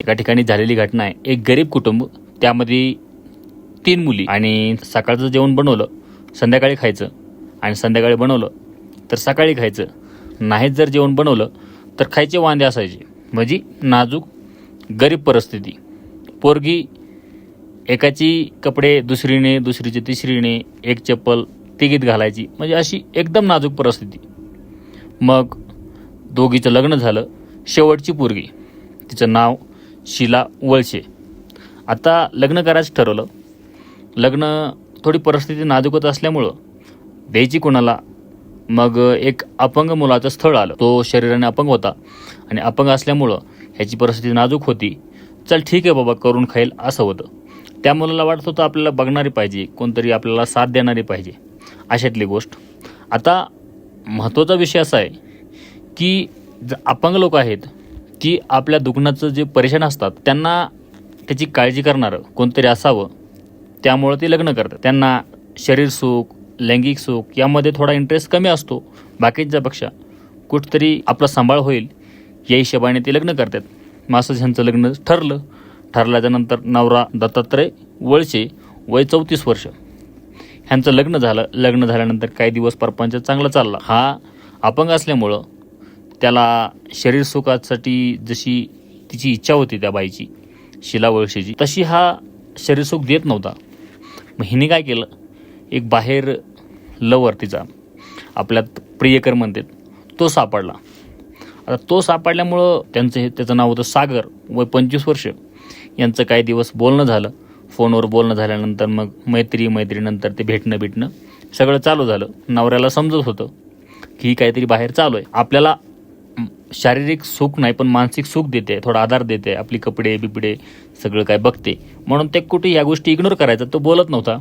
एका ठिकाणी झालेली घटना आहे. एक गरीब कुटुंब त्यामध्ये तीन मुली आणि सकाळचं जेवण बनवलं संध्याकाळी खायचं आणि संध्याकाळी बनवलं तर सकाळी खायचं. नाहीच जर जेवण बनवलं तर खायचे वांदे असायचे. म्हणजे नाजूक गरीब परिस्थिती. पोरगी एकाची कपडे दुसरीने दुसरीचे तिसरीने एक चप्पल तिघीत घालायची. म्हणजे अशी एकदम नाजूक परिस्थिती. मग दोघीचं लग्न झालं. शेवटची पोरगी तिचं नाव शिला वळशे आता लग्न करायचं ठरवलं. लग्न थोडी परिस्थिती नाजूकच असल्यामुळं द्यायची कोणाला. मग एक अपंग मुलाचं स्थळ आलं. तो शरीराने अपंग होता. आणि अपंग असल्यामुळं ह्याची परिस्थिती नाजूक होती. चल ठीक आहे बाबा करून खाईल असं होतं. त्या मुलाला वाटत होतं आपल्याला बघणारी पाहिजे. कोणतरी आपल्याला साथ देणारी पाहिजे. अशातली गोष्ट. आता महत्त्वाचा विषय असा आहे की ज अपंग लोक आहेत की आपल्या दुग्णाचं जे परेशान असतात त्यांना त्याची काळजी करणारं कोणतरी असावं त्यामुळं ते लग्न करतात. त्यांना शरीर सुख लैंगिक सुख यामध्ये थोडा इंटरेस्ट कमी असतो बाकीच्यापेक्षा कुठतरी आपला सांभाळ होईल या हिशोबाने ते लग्न करतात. मग ह्यांचं लग्न ठरलं. ठरल्याच्यानंतर नवरा दत्तात्रय वळसे वय चौतीस वर्ष. ह्यांचं लग्न झालं. लग्न झाल्यानंतर काही दिवस परपंच चांगला चालला. हा अपंग असल्यामुळं त्याला शरीर सुखासाठी जशी तिची इच्छा होती त्या बाईची शिला वळशीची तशी हा शरीरसुख देत नव्हता. मग हिने काय केलं? एक बाहेर लवर तिचा आपल्यात प्रियकर म्हणतात तो सापडला. आता तो सापडल्यामुळं त्यांचं हे त्याचं नाव होतं सागर वय पंचवीस वर्ष. यांचं काही दिवस बोलणं झालं. फोनवर बोलणं झाल्यानंतर मग मैत्री मैत्रीनंतर ते भेटणं भेटणं सगळं चालू झालं. नवऱ्याला समजत होतं की काहीतरी बाहेर चालू आहे. आपल्याला शारीरिक सुख नाही पण मानसिक सुख देते थोडा आधार देते आपली कपडे बिपडे सगळं काय बघते. म्हणून ते कुठे या गोष्टी इग्नोर करायचा तो बोलत नव्हता.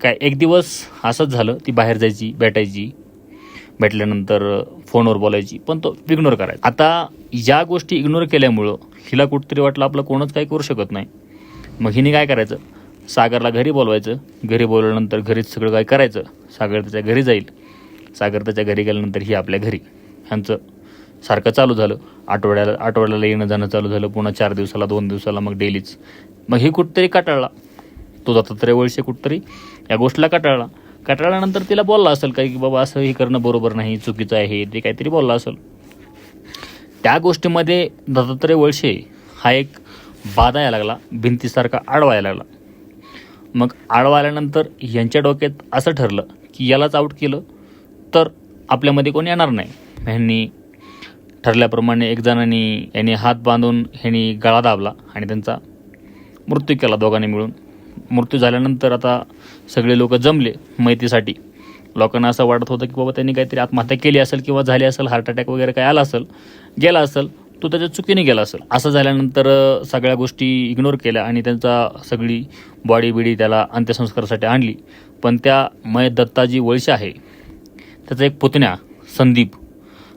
काय एक दिवस असंच झालं ती बाहेर जायची भेटायची भेटल्यानंतर फोनवर बोलायची पण तो इग्नोर करायचा. आता या गोष्टी इग्नोर केल्यामुळं हिला कुठंतरी वाटलं आपलं कोणच काही करू शकत नाही. मग हिने काय करायचं? सागरला घरी बोलवायचं. घरी बोलवल्यानंतर घरीच सगळं काय करायचं? सागर त्याच्या घरी जाईल. सागर त्याच्या घरी गेल्यानंतर ही आपल्या घरी. ह्यांचं सारखं चालू झालं. आठवड्याला आठवड्याला येणं जाणं चालू झालं. पुन्हा चार दिवसाला दोन दिवसाला मग डेलीच. मग हे कुठतरी काटाळला. तो दत्तात्रय वळसे कुठतरी. या गोष्टीला काटाळला. काटाळल्यानंतर तिला बोलला असेल काही की बाबा असं हे करणं बरोबर नाही चुकीचं आहे ते काहीतरी बोलला असेल. त्या गोष्टीमध्ये दत्तात्रय वळसे हा एक बाधा यायला लागला. भिंतीसारखा आडवा यायला लागला. मग आडवा आल्यानंतर यांच्या डोक्यात असं ठरलं की यालाच आऊट केलं तर आपल्यामध्ये कोणी येणार नाही. ह्यांनी ठरल्याप्रमाणे एक जणांनी यांनी हात बांधून ह्यांनी गळा दाबला आणि त्यांचा मृत्यू केला दोघांनी मिळून. मृत्यू झाल्यानंतर आता सगळे लोक जमले मैतीसाठी लोकांना असं वाटत होतं की बाबा त्यांनी काहीतरी आत्महत्या केली असेल किंवा झाली असेल हार्ट अटॅक वगैरे काय आला असेल गेला असेल तो त्याच्या चुकीने गेला असेल. असं झाल्यानंतर सगळ्या गोष्टी इग्नोर केल्या आणि त्यांचा सगळी बॉडी बिडी त्याला अंत्यसंस्कारासाठी आणली. पण त्या मय दत्ताजी वळशे आहे. त्याचा एक पुतण्या संदीप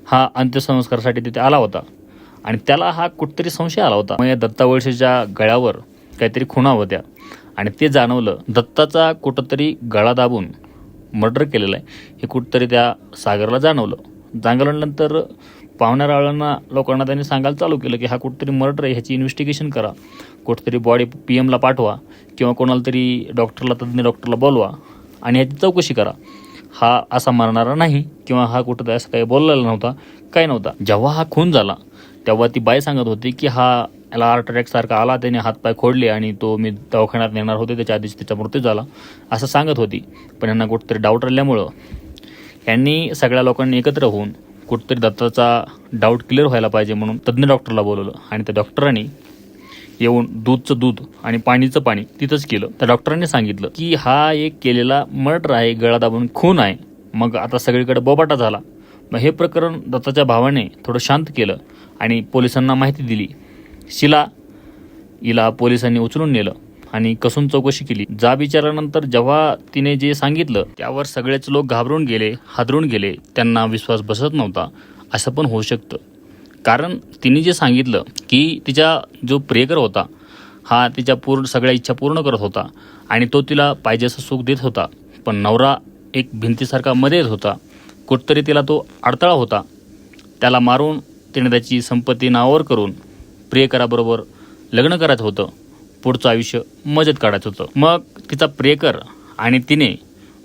हा अंत्यसंस्कारासाठी तिथे आला होता. आणि त्याला हा कुठतरी संशय आला होता. मग या दत्ता वळसेच्या गळ्यावर काहीतरी खुणा होत्या. आणि ते जाणवलं दत्ताचा कुठंतरी गळा दाबून मर्डर केलेलं आहे. हे कुठंतरी त्या सागरला जाणवलं. जाणवल्यानंतर पाहुण्या लोकांना त्यांनी सांगायला चालू केलं की हा कुठंतरी मर्डर आहे ह्याची इन्व्हेस्टिगेशन करा. कुठंतरी बॉडी पी एमला पाठवा किंवा कोणाला तरी डॉक्टरला तज्ज्ञ डॉक्टरला बोलवा आणि ह्याची चौकशी करा. हा असा मारणारा नाही किंवा हा कुठं असं काही बोललेला नव्हता काही नव्हता. जेव्हा हा खून झाला तेव्हा ती बाई सांगत होती की हा याला हार्ट अटॅक सारखा आला त्याने हातपाय खोडले आणि तो मी दवाखान्यात नेणार होते त्याच्या आधीच त्याचा मृत्यू झाला असं सांगत होती. पण यांना कुठंतरी डाऊट आल्यामुळं यांनी सगळ्या लोकांनी एकत्र होऊन कुठंतरी दत्ताचा डाऊट क्लिअर व्हायला पाहिजे म्हणून तज्ज्ञ डॉक्टरला बोलवलं आणि त्या डॉक्टरांनी येऊन दूधचं दूध आणि पाणीचं पाणी तिथंच केलं. त्या डॉक्टरांनी सांगितलं की हा एक केलेला मर्डर आहे गळा दाबून खून आहे. मग आता सगळीकडे बोबाटा झाला. मग हे प्रकरण दत्ताच्या भावाने थोडं शांत केलं आणि पोलिसांना माहिती दिली. शिला हिला पोलिसांनी उचलून नेलं आणि कसून चौकशी केली. जा विचारानंतर जेव्हा तिने जे सांगितलं त्यावर सगळेच लोक घाबरून गेले हादरून गेले. त्यांना विश्वास बसत नव्हता. असं पण होऊ शकतं. कारण तिने जे सांगितलं की तिचा जो प्रेयकर होता हा तिच्या पूर्ण सगळ्या इच्छा पूर्ण करत होता आणि तो तिला पाहिजे असं सुख देत होता. पण नवरा एक भिंतीसारखा मध्ये येत होता. कुठतरी तिला तो अडथळा होता. त्याला मारून तिने त्याची संपत्ती नावावर करून प्रियकराबरोबर लग्न करायचं होतं. पुढचं आयुष्य मजेत काढायचं होतं. मग तिचा प्रियकर आणि तिने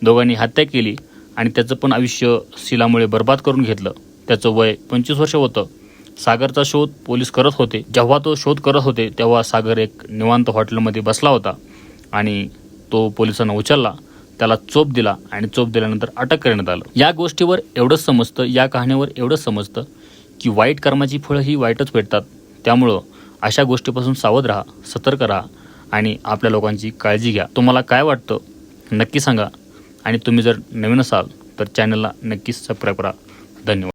दोघांनी हत्या केली आणि त्याचं पण आयुष्य शिलामुळे बर्बाद करून घेतलं. त्याचं वय पंचवीस वर्ष होतं. सागरचा शोध पोलीस करत होते. जेव्हा तो शोध करत होते तेव्हा सागर एक निवांत हॉटेलमध्ये बसला होता आणि तो पोलिसांना उचलला. त्याला चोप दिला आणि चोप दिल्यानंतर अटक करण्यात आलं. या गोष्टीवर एवढंच समजतं या कहाणीवर एवढंच समजतं की वाईट कर्माची फळं ही वाईटच भेटतात. त्यामुळं अशा गोष्टीपासून सावध राहा सतर्क राहा आणि आपल्या लोकांची काळजी घ्या. तुम्हाला काय वाटतं? नक्की सांगा. आणि तुम्ही जर नवीन असाल तर चॅनलला नक्कीच सबस्क्राईब करा. धन्यवाद.